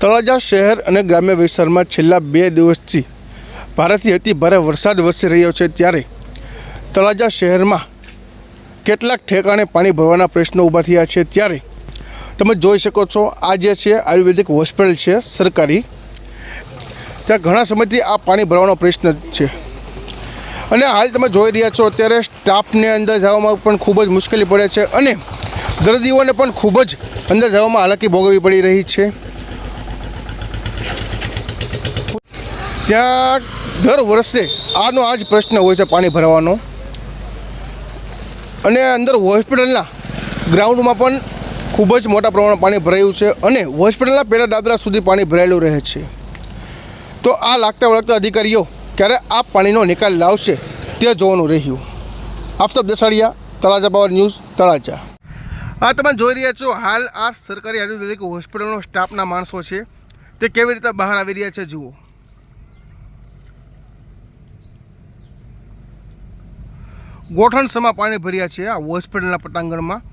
તળાજા શહેર અને ગ્રામ્ય વિસ્તારમાં છેલ્લા બે દિવસથી ભારેથી અતિ ભારે વરસાદ વરસી રહ્યો છે ત્યારે તળાજા શહેરમાં કેટલાક ઠેકાણે પાણી ભરવાના પ્રશ્નો ઊભા થયા છે. ત્યારે તમે જોઈ શકો છો, આ જે છે આયુર્વેદિક હોસ્પિટલ છે સરકારી, ત્યાં ઘણા સમયથી આ પાણી ભરવાનો પ્રશ્ન છે. અને હાલ તમે જોઈ રહ્યા છો, અત્યારે સ્ટાફને અંદર જવામાં પણ ખૂબ જ મુશ્કેલી પડે છે અને દર્દીઓને પણ ખૂબ જ અંદર જવામાં હાલાકી ભોગવવી પડી રહી છે. ત્યાં દર વર્ષે આનો આ જ પ્રશ્ન હોય છે પાણી ભરવાનો. અને અંદર હોસ્પિટલના ગ્રાઉન્ડમાં પણ ખૂબ જ મોટા પ્રમાણમાં પાણી ભરાયું છે અને હોસ્પિટલના પહેલાં દાદરા સુધી પાણી ભરાયેલું રહે છે. તો આ લાગતા વળગતા અધિકારીઓ ક્યારે આ પાણીનો નિકાલ લાવશે તે જોવાનું રહ્યું. Aftab Desadiya, Talaja power news Talaja. આ તમે જોઈ રહ્યા છો, હાલ આ સરકારી આયુર્વેદિક હોસ્પિટલનો સ્ટાફના માણસો છે. તે કેવી રીતે બહાર આવી રહ્યા છે, જુઓ. ગોઠણ સમા પાણી ભર્યા છે આ હોસ્પિટલના પટાંગણમાં.